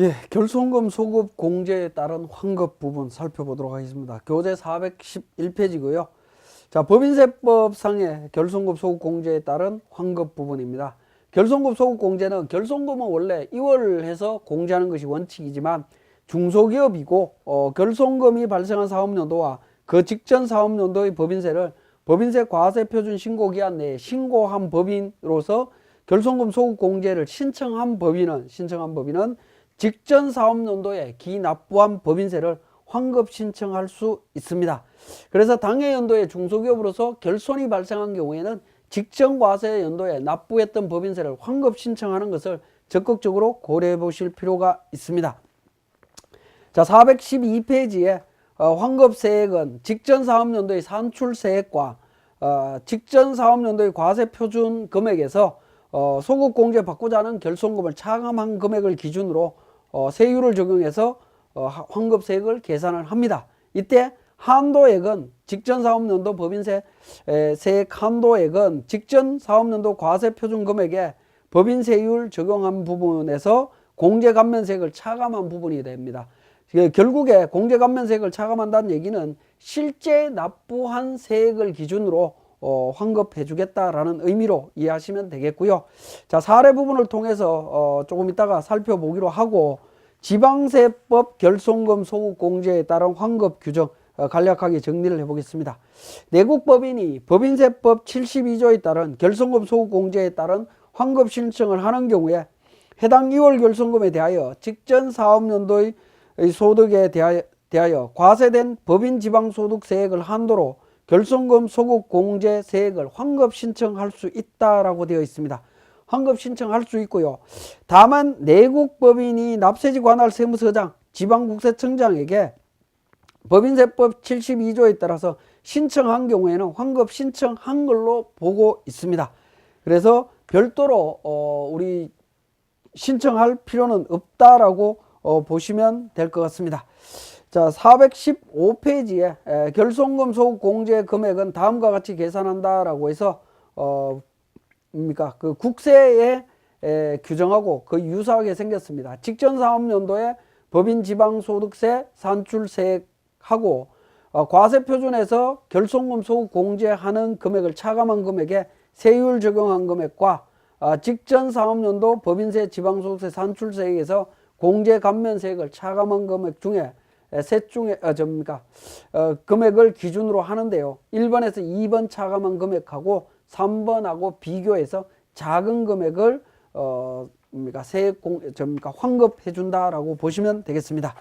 예, 결손금 소급 공제에 따른 환급 부분 살펴보도록 하겠습니다. 교재 411페이지고요. 자, 법인세법상의 결손금 소급 공제에 따른 환급 부분입니다. 결손금 소급 공제는 결손금은 원래 2월해서 공제하는 것이 원칙이지만 중소기업이고 어, 결손금이 발생한 사업연도와 그 직전 사업연도의 법인세를 법인세 과세 표준 신고 기한 내에 신고한 법인으로서 결손금 소급 공제를 신청한 법인은 신청한 법인은 직전 사업연도에 기납부한 법인세를 환급 신청할 수 있습니다. 그래서 당해 연도에 중소기업으로서 결손이 발생한 경우에는 직전 과세 연도에 납부했던 법인세를 환급 신청하는 것을 적극적으로 고려해 보실 필요가 있습니다. 자, 412페이지에 어, 환급세액은 직전 사업연도의 산출세액과 어, 직전 사업연도의 과세 표준 금액에서 어, 소급 공제 받고자 하는 결손금을 차감한 금액을 기준으로 어, 세율을 적용해서 어, 하- 환급세액을 계산을 합니다. 이때 한도액은 직전 사업연도 법인세 에, 세액 한도액은 직전 사업연도 과세 표준 금액에 법인세율 적용한 부분에서 공제감면세액을 차감한 부분이 됩니다. 이게 결국에 공제감면세액을 차감한다는 얘기는 실제 납부한 세액을 기준으로 어, 환급해 주겠다라는 의미로 이해하시면 되겠고요. 자 사례 부분을 통해서 어, 조금 이따가 살펴보기로 하고 지방세법 결손금 소급 공제에 따른 환급 규정 어, 간략하게 정리를 해보겠습니다. 내국법인이 법인세법 72조에 따른 결손금 소급 공제에 따른 환급 신청을 하는 경우에 해당 2월 결손금에 대하여 직전 사업연도의 소득에 대하여, 대하여 과세된 법인 지방소득세액을 한도로 결손금 소급 공제 세액을 환급 신청할 수 있다라고 되어 있습니다. 환급 신청할 수 있고요. 다만 내국 법인이 납세지 관할 세무서장, 지방국세청장에게 법인세법 72조에 따라서 신청한 경우에는 환급 신청한 걸로 보고 있습니다. 그래서 별도로 어, 우리 신청할 필요는 없다라고 어, 보시면 될 것 같습니다. 자, 415페이지에 에, 결손금 소급 공제 금액은 다음과 같이 계산한다라고 해서 어, 뭡니까 그 국세에 에, 규정하고 그 유사하게 생겼습니다. 직전 사업연도에 법인 지방소득세 산출세액하고 어, 과세 표준에서 결손금 소급 공제하는 금액을 차감한 금액에 세율 적용한 금액과 어, 직전 사업연도 법인세 지방소득세 산출세액에서 공제 감면세액을 차감한 금액 중에 에, 셋 중에 어, 접니까 어, 금액을 기준으로 하는데요. 1번에서 2번 차감한 금액하고 3번하고 비교해서 작은 금액을 어, 뭡니까 세액 공 접니까 환급해 준다라고 보시면 되겠습니다.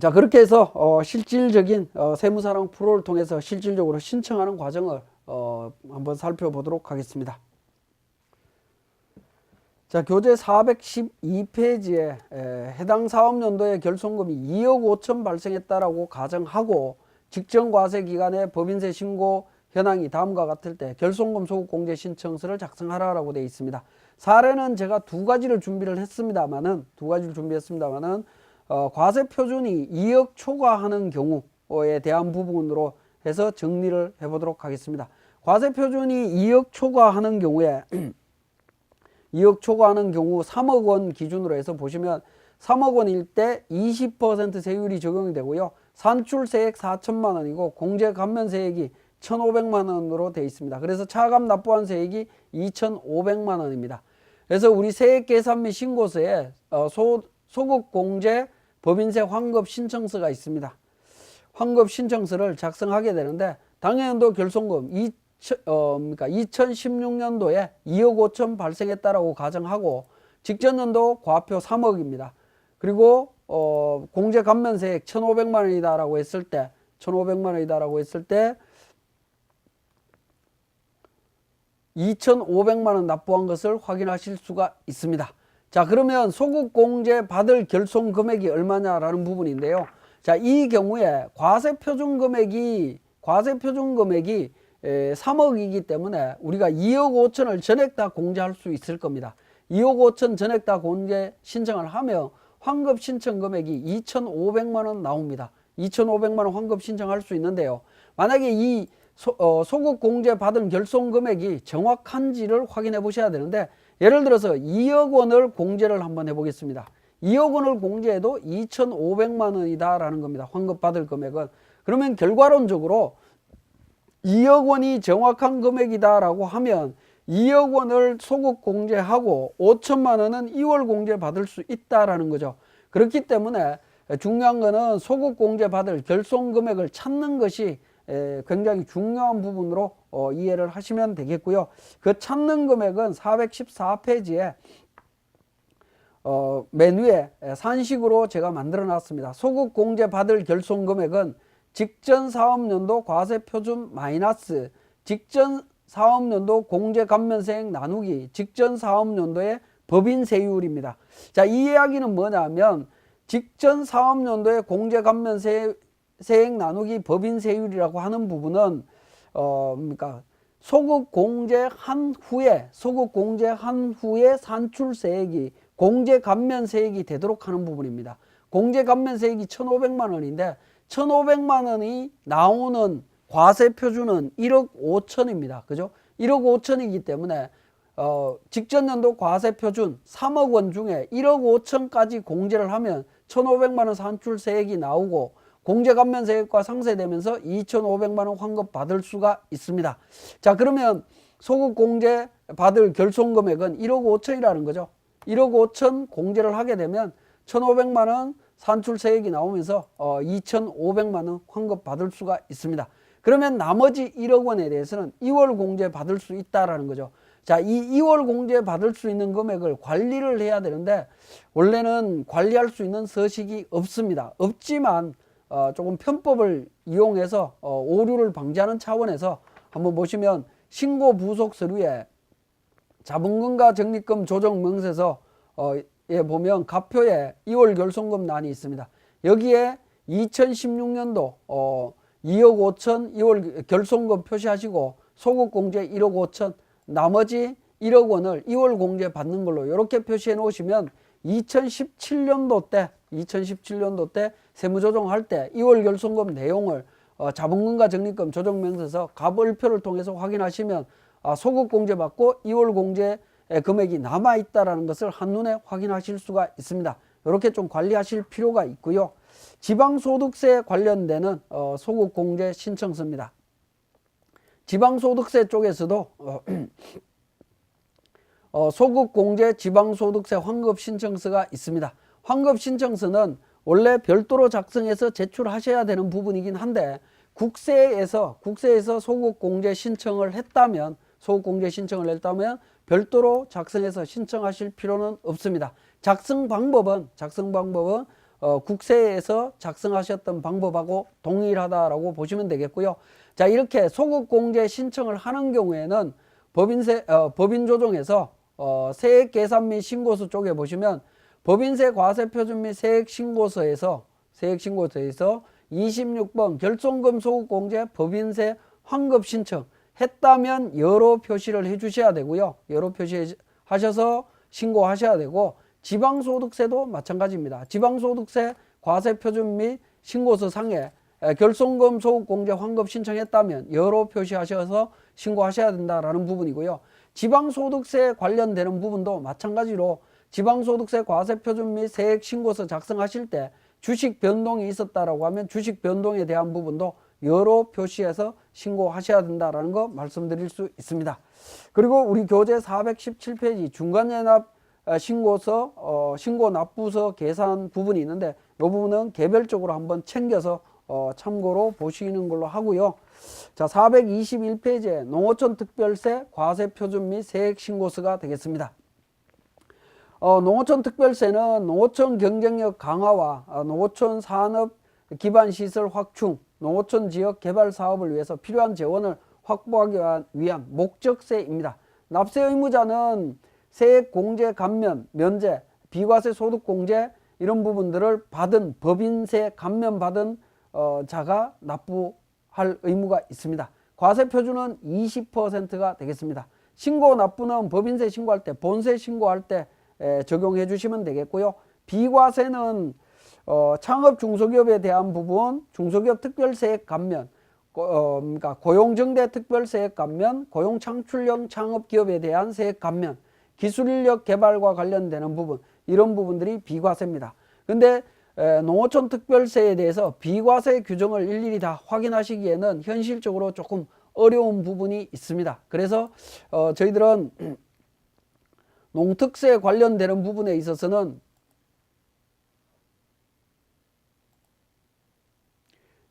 자 그렇게 해서 어, 실질적인 어, 세무사랑 프로를 통해서 실질적으로 신청하는 과정을 어, 한번 살펴보도록 하겠습니다. 자 교재 412페이지에 에, 해당 사업연도의 결손금이 2억 5천 발생했다라고 가정하고 직전 과세 기간에 법인세 신고 현황이 다음과 같을 때 결손금 소급 공제 신청서를 작성하라라고 되어 있습니다. 사례는 제가 두 가지를 준비를 했습니다만은 두 가지를 준비했습니다만은 어, 과세 표준이 2억 초과하는 경우에 대한 부분으로 해서 정리를 해보도록 하겠습니다. 과세 표준이 2억 초과하는 경우에 2억 초과하는 경우 3억 원 기준으로 해서 보시면 3억 원일 때 20% 세율이 적용이 되고요. 산출세액 4천만 원이고 공제 감면 세액이 1,500만 원으로 되어 있습니다. 그래서 차감 납부한 세액이 2,500만 원입니다. 그래서 우리 세액 계산 및 신고서에 어, 소, 소급 공제 법인세 환급 신청서가 있습니다. 환급 신청서를 작성하게 되는데 당해연도 결손금 2 어, 그러니까 2016년도에 2억 5천 발생했다라고 가정하고 직전 연도 과표 3억입니다. 그리고 어, 공제 감면세액 1,500만 원이다라고 했을 때 1,500만 원이다라고 했을 때 2,500만 원 납부한 것을 확인하실 수가 있습니다. 자, 그러면 소급 공제 받을 결손 금액이 얼마냐라는 부분인데요. 자, 이 경우에 과세 표준 금액이 과세 표준 금액이 에, 3억이기 때문에 우리가 2억 5천을 전액 다 공제할 수 있을 겁니다. 2억 5천 전액 다 공제 신청을 하면 환급 신청 금액이 2,500만 원 나옵니다. 2,500만 원 환급 신청할 수 있는데요. 만약에 이 소, 어, 소급 공제 받은 결손 금액이 정확한지를 확인해 보셔야 되는데 예를 들어서 2억 원을 공제를 한번 해 보겠습니다. 2억 원을 공제해도 2,500만 원이다라는 겁니다. 환급 받을 금액은. 그러면 결과론적으로 2억 원이 정확한 금액이다라고 하면 2억 원을 소급 공제하고 5천만 원은 2월 공제 받을 수 있다라는 거죠. 그렇기 때문에 중요한 거는 소급 공제 받을 결손 금액을 찾는 것이 에, 굉장히 중요한 부분으로 어, 이해를 하시면 되겠고요. 그 찾는 금액은 414페이지에 어, 맨 위에 산식으로 제가 만들어 놨습니다. 소급 공제 받을 결손 금액은 직전 사업연도 과세 표준 마이너스 직전 사업연도 공제 감면세액 나누기 직전 사업연도의 법인 세율입니다. 자, 이 이야기는 뭐냐면 직전 사업연도의 공제 감면세 세액 나누기 법인 세율이라고 하는 부분은 어 그러니까 소급 공제한 후에 소급 공제한 후에 산출세액이 공제 감면세액이 되도록 하는 부분입니다. 공제 감면세액이 1,500만 원인데 1,500만 원이 나오는 과세 표준은 1억 5천입니다. 그죠? 1억 5천이기 때문에 어, 직전 연도 과세 표준 3억 원 중에 1억 5천까지 공제를 하면 1,500만 원 산출세액이 나오고 공제 감면 세액과 상쇄되면서 2,500만 원 환급 받을 수가 있습니다. 자, 그러면 소급 공제 받을 결손 금액은 1억 5천이라는 거죠. 1억 5천 공제를 하게 되면 1,500만 원 산출세액이 나오면서 어, 2,500만 원 환급 받을 수가 있습니다. 그러면 나머지 1억 원에 대해서는 2월 공제 받을 수 있다라는 거죠. 자, 이 2월 공제 받을 수 있는 금액을 관리를 해야 되는데 원래는 관리할 수 있는 서식이 없습니다. 없지만 어, 조금 편법을 이용해서 어, 오류를 방지하는 차원에서 한번 보시면 신고 부속 서류에 자본금과 적립금 조정 명세서 어, 에 보면 가표에 2월 결손금란이 있습니다. 여기에 2016년도 어, 2억 5천 2월 결손금 표시하시고 소급 공제 1억 5천 나머지 1억 원을 2월 공제 받는 걸로 이렇게 표시해 놓으시면 2017년도 때 2017년도 때 세무조정할 때 2월 결손금 내용을 어, 자본금과 적립금 조정명세서 가벌표를 통해서 확인하시면 아, 소급 공제 받고 2월 공제 금액이 남아 있다라는 것을 한눈에 확인하실 수가 있습니다. 이렇게 좀 관리하실 필요가 있고요. 지방소득세 관련되는 어, 소급 공제 신청서입니다. 지방소득세 쪽에서도 어, 어, 소급 공제 지방소득세 환급 신청서가 있습니다. 환급 신청서는 원래 별도로 작성해서 제출하셔야 되는 부분이긴 한데 국세에서 국세에서 소급 공제 신청을 했다면 소급 공제 신청을 했다면 별도로 작성해서 신청하실 필요는 없습니다. 작성 방법은 작성 방법은 어, 국세에서 작성하셨던 방법하고 동일하다라고 보시면 되겠고요. 자 이렇게 소급 공제 신청을 하는 경우에는 법인세 어, 법인 조정에서 어, 세액 계산 및 신고서 쪽에 보시면 법인세 과세 표준 및 세액 신고서에서 세액 신고서에서 26번 결손금 소급 공제 법인세 환급 신청 했다면 여로 표시를 해 주셔야 되고요. 여로 표시 하셔서 신고하셔야 되고 지방소득세도 마찬가지입니다. 지방소득세 과세 표준 및 신고서 상에 결손금 소급 공제 환급 신청했다면 여로 표시하셔서 신고하셔야 된다라는 부분이고요. 지방소득세 관련되는 부분도 마찬가지로 지방소득세 과세 표준 및 세액 신고서 작성하실 때 주식 변동이 있었다라고 하면 주식 변동에 대한 부분도 여러 표시해서 신고하셔야 된다라는 거 말씀드릴 수 있습니다. 그리고 우리 교재 417페이지 중간연합 신고서 어, 신고 납부서 계산 부분이 있는데 이 부분은 개별적으로 한번 챙겨서 어, 참고로 보시는 걸로 하고요. 자, 421페이지에 농어촌 특별세 과세 표준 및 세액 신고서가 되겠습니다. 어, 농어촌 특별세는 농어촌 경쟁력 강화와 어, 농어촌 산업 기반 시설 확충, 농어촌 지역 개발 사업을 위해서 필요한 재원을 확보하기 위한 목적세입니다. 납세 의무자는 세액 공제 감면, 면제, 비과세 소득 공제 이런 부분들을 받은 법인세 감면 받은 어, 자가 납부할 의무가 있습니다. 과세 표준은 20%가 되겠습니다. 신고 납부는 법인세 신고할 때, 본세 신고할 때 에, 적용해 주시면 되겠고요. 비과세는 어, 창업 중소기업에 대한 부분, 중소기업 특별세액 감면, 어, 그러니까 고용정대 특별세액 감면, 고용창출형 창업기업에 대한 세액 감면, 기술력 개발과 관련되는 부분 이런 부분들이 비과세입니다. 근데 에, 농어촌 특별세에 대해서 비과세 규정을 일일이 다 확인하시기에는 현실적으로 조금 어려운 부분이 있습니다. 그래서 어, 저희들은 농특세 관련되는 부분에 있어서는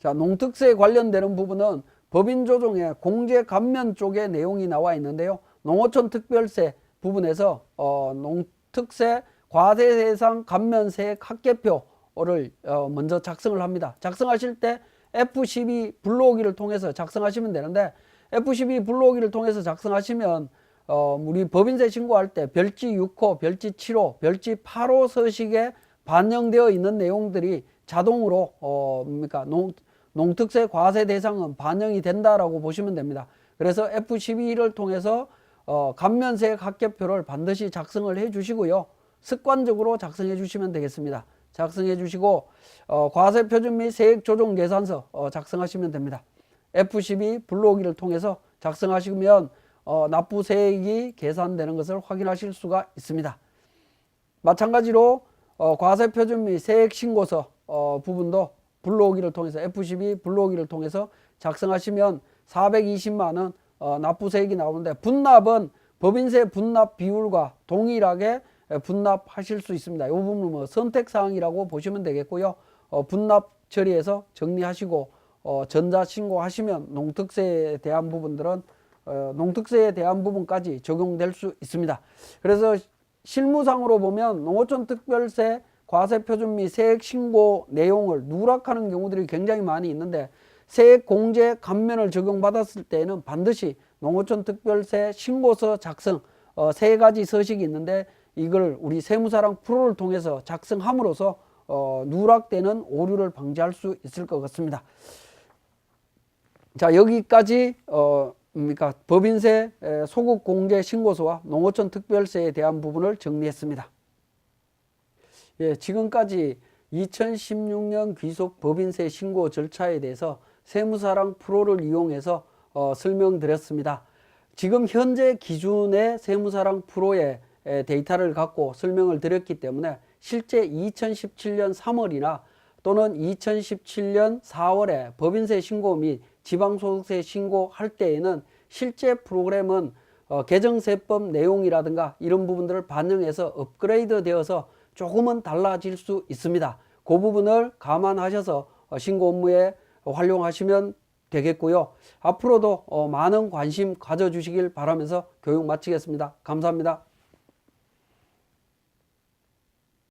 자, 농특세 관련되는 부분은 법인 조정에 공제 감면 쪽에 내용이 나와 있는데요. 농어촌 특별세 부분에서 어, 농특세 과세 대상 감면세 합계표를 어, 먼저 작성을 합니다. 작성하실 때 F12 불러오기를 통해서 작성하시면 되는데 F12 불러오기를 통해서 작성하시면 어, 우리 법인세 신고할 때 별지 6호, 별지 7호, 별지 8호 서식에 반영되어 있는 내용들이 자동으로 어, 뭡니까 농, 농특세 과세 대상은 반영이 된다라고 보시면 됩니다. 그래서 F12를 통해서 어, 감면세 합계표를 반드시 작성을 해 주시고요. 습관적으로 작성해 주시면 되겠습니다. 작성해 주시고 어, 과세 표준 및 세액 조정 계산서 어, 작성하시면 됩니다. F12 불러오기를 통해서 작성하시면 어, 납부 세액이 계산되는 것을 확인하실 수가 있습니다. 마찬가지로 어, 과세 표준 및 세액 신고서 어, 부분도 불러오기를 통해서 F12 불러오기를 통해서 작성하시면 420만 원 어, 납부세액이 나오는데 분납은 법인세 분납 비율과 동일하게 에, 분납하실 수 있습니다. 이 부분은 뭐 선택 사항이라고 보시면 되겠고요. 어, 분납 처리해서 정리하시고 어, 전자 신고하시면 농특세에 대한 부분들은 어, 농특세에 대한 부분까지 적용될 수 있습니다. 그래서 실무상으로 보면 농어촌 특별세 과세 표준 및 세액 신고 내용을 누락하는 경우들이 굉장히 많이 있는데 세액 공제 감면을 적용받았을 때에는 반드시 농어촌 특별세 신고서 작성 어, 세 가지 서식이 있는데 이걸 우리 세무사랑 프로를 통해서 작성함으로써 어, 누락되는 오류를 방지할 수 있을 것 같습니다. 자 여기까지 어, 뭡니까 법인세 에, 소급 공제 신고서와 농어촌 특별세에 대한 부분을 정리했습니다. 예, 지금까지 2016년 귀속 법인세 신고 절차에 대해서 세무사랑 프로를 이용해서 어, 설명드렸습니다. 지금 현재 기준의 세무사랑 프로의 에, 데이터를 갖고 설명을 드렸기 때문에 실제 2017년 3월이나 또는 2017년 4월에 법인세 신고 및 지방소득세 신고할 때에는 실제 프로그램은 어, 개정세법 내용이라든가 이런 부분들을 반영해서 업그레이드 되어서 조금은 달라질 수 있습니다. 그 부분을 감안하셔서 어, 신고 업무에 활용하시면 되겠고요. 앞으로도 어, 많은 관심 가져주시길 바라면서 교육 마치겠습니다. 감사합니다.